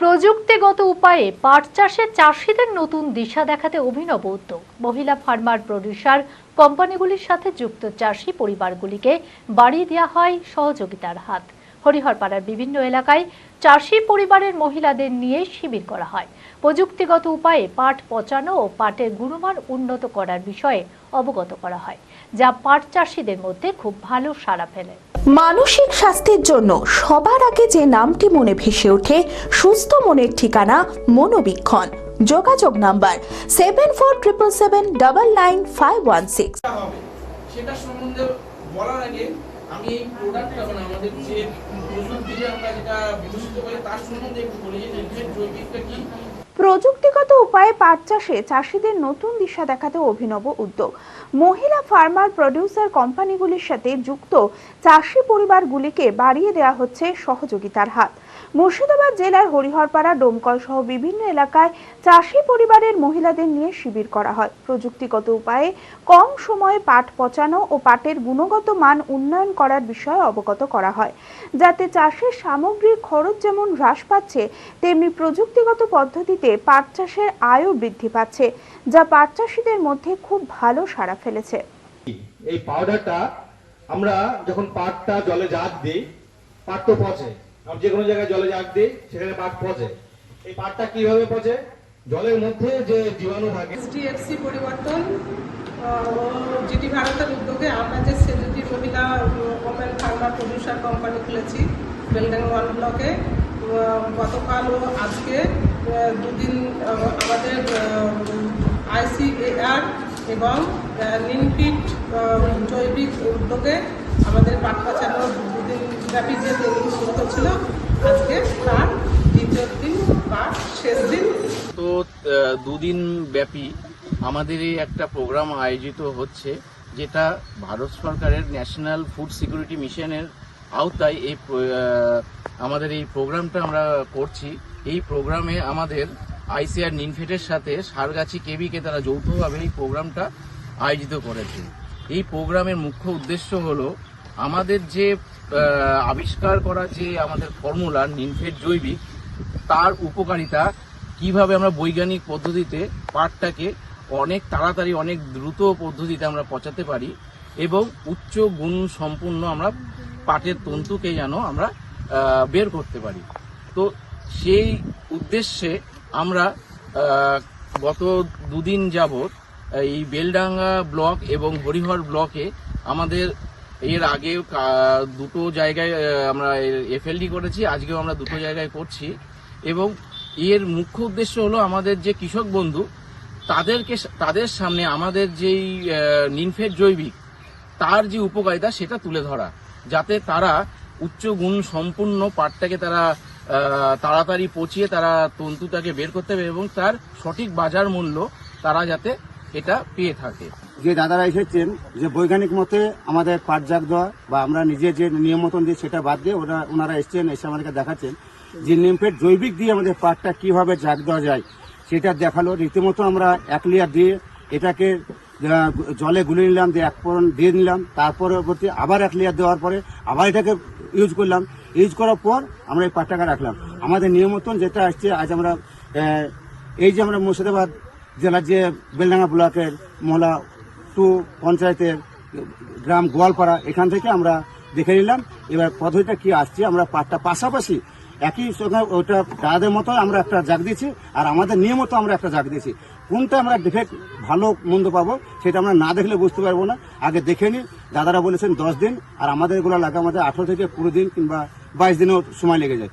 প্রযুক্তিগত উপায়ে পাট চাষে চাষিদের নতুন দিশা দেখাতে অভিনব উদ্যোগ। মহিলা ফার্মার প্রডিউসার কোম্পানিগুলির সাথে যুক্ত চাষি পরিবারগুলিকে বাড়িয়ে দেওয়া হয় সহযোগিতার হাত। হরিহরপাড়ার বিভিন্ন এলাকায় চাষি পরিবারের মহিলাদের নিয়ে শিবির করা হয়। প্রযুক্তিগত উপায়ে পাট পচানো ও পাটের গুণমান উন্নত করার বিষয়ে অবগত করা হয় যা পাট চাষিদের মধ্যে খুব ভালো সাড়া ফেলে। মানসিক স্বাস্থ্যের জন্য সবার আগে যে নামটি মনে ভেসে ওঠে সুস্থ মনের ঠিকানা মনোবীক্ষণ। যোগাযোগ number seven four triple seven double nine five one six সেটা সম্বন্ধে বলার আগে আমি এই প্রোডাক্টটা মানে আমাদের যে প্রযুক্তি আমরা যেটা বিকশিত করি তার সম্বন্ধে একটু বলি যে জৈবিকটা কি? প্রযুক্তিগত উপায়ে পাট চাষে চাষিদের নতুন দিশা দেখাতে অভিনব উদ্যোগ। মহিলা ফার্মার প্রডিউসার কোম্পানিগুলির সাথে যুক্ত চাষি পরিবারগুলিকে বাড়িয়ে দেওয়া হচ্ছে সহযোগিতার হাত। মুর্শিদাবাদ জেলার হরিহরপাড়া, ডোমকল সহ বিভিন্ন এলাকায় চাষি পরিবারের মহিলাদের নিয়ে শিবির করা হয়। প্রযুক্তিগত উপায়ে কম সময়ে পাট পচানো ও পাটের গুণগত মান উন্নয়ন করার বিষয়ে অবগত করা হয়। যাতে চাষের সামগ্রীর খরচ যেমন হ্রাস পাচ্ছে, তেমনি প্রযুক্তিগত পদ্ধতিতে পাট চাষের আয়ও বৃদ্ধি পাচ্ছে যা পাট চাষিদের মধ্যে খুব ভালো সাড়া ফেলেছে। এই পাউডারটা আমরা যখন পাটটা জলে জাগ দিই পাট তো পচে। আমরা যে কোনো জায়গায় জলে জাগ দিই সেখানে পাট পচে। এই পাটটা কীভাবে পচে? জলের মধ্যে যে জীবাণু থাকে। এসডিএফসি পরিবর্তন আহ, ও ভারতের উদ্যোগে আমরা যে সেলিব্রিটি মহিলা ওমেন ফার্মার প্রডিউসার কোম্পানি খুলেছি বেলডাং ওয়ান ব্লকে গতকাল ও আজকে দুদিন আমাদের আইসিএআর এবং নিনফিট জৈবিক উদ্যোগে আমাদের পাট পাচানোর দুদিন ব্যাপী যে ট্রেনিং শুরু হচ্ছিল, আজকে তার দ্বিতীয় দিন বা শেষ দিন। তো দুদিন ব্যাপী আমাদের এই একটা প্রোগ্রাম আয়োজিত হচ্ছে, যেটা ভারত সরকারের ন্যাশনাল ফুড সিকিউরিটি মিশনের আওতায় এই আমাদের এই প্রোগ্রামটা আমরা করছি। এই প্রোগ্রামে আমাদের আইসিআর নিনফেটের সাথে সারগাছি কেবিকে তারা যৌথভাবে এই প্রোগ্রামটা আয়োজিত করেছে। এই প্রোগ্রামের মুখ্য উদ্দেশ্য হলো আমাদের যে আবিষ্কার করা যে আমাদের ফর্মুলা নিনফেট জৈবিক, তার উপকারিতা কীভাবে আমরা বৈজ্ঞানিক পদ্ধতিতে পাটটাকে অনেক তাড়াতাড়ি, অনেক দ্রুত পদ্ধতিতে আমরা পচাতে পারি এবং উচ্চ গুণ সম্পূর্ণ আমরা পাটের তন্তুকে যেন আমরা বের করতে পারি। তো সেই উদ্দেশ্যে আমরা গত দুদিন যাবৎ এই বেলডাঙ্গা ব্লক এবং হরিহর ব্লকে আমাদের এর আগে দুটো জায়গায় আমরা এফএলডি করেছি আজকেও আমরা দুটো জায়গায় করছি। এবং এর মুখ্য উদ্দেশ্য হলো আমাদের যে কৃষক বন্ধু তাদেরকে তাদের সামনে আমাদের যেই আহ, নিনফেট জৈবিক তার যে উপকারিতা সেটা তুলে ধরা। যাতে তারা উচ্চ গুণ সম্পূর্ণ পাটটাকে তারা তাড়াতাড়ি পচিয়ে তারা তন্তুটাকে বের করতে হবে এবং তার সঠিক বাজার মূল্য তারা যাতে এটা পেয়ে থাকে। যে দাদারা এসেছেন, যে বৈজ্ঞানিক মতে আমাদের পাট জাগ দেওয়া বা আমরা নিজে যে নিয়ম মতন দিই সেটা বাদ দিয়ে ওরা ওনারা এসছেন, এসে আমাদেরকে দেখাচ্ছেন যে নিমফেট জৈবিক দিয়ে আমাদের পাটটা কীভাবে জাগ দেওয়া যায়, সেটা দেখাল। রীতিমতো আমরা এক লিয়ার দিয়ে এটাকে জলে গুলে নিলাম, দিয়ে এক ফোড়ন দিয়ে নিলাম তার পরবর্তী আবার এক লেয়ার দেওয়ার পরে আবার এটাকে ইউজ করলাম। ইউজ করার পর আমরা এই পাটটাকে রাখলাম। আমাদের নিয়ম মতন যেটা আসছে, আজ আমরা এই যে আমরা মুর্শিদাবাদ জেলার যে বেলডাঙ্গা ব্লকের মহলা টু পঞ্চায়েতের গ্রাম গোয়ালপাড়া, এখান থেকে আমরা দেখে নিলাম। এবার পদ্ধতিটা কি আসছে, আমরা পাটটা পাশাপাশি একই সঙ্গে ওটা তাদের মতো আমরা একটা জাগ দিয়েছি, আর আমাদের নিয়মতো আমরা একটা জাগ দিয়েছি। কোনটা আমরা ডিফেক্ট ভালো, মন্দ পাবো, সেটা আমরা না দেখলে বুঝতে পারব না। আগে দেখে নিই দাদারা বলেছেন দশ দিন, আর আমাদের এগুলো লাগে আমাদের আঠেরো থেকে কুড়ি দিন কিংবা বাইশ দিনও সময় লেগে যায়।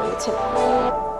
রয়েছে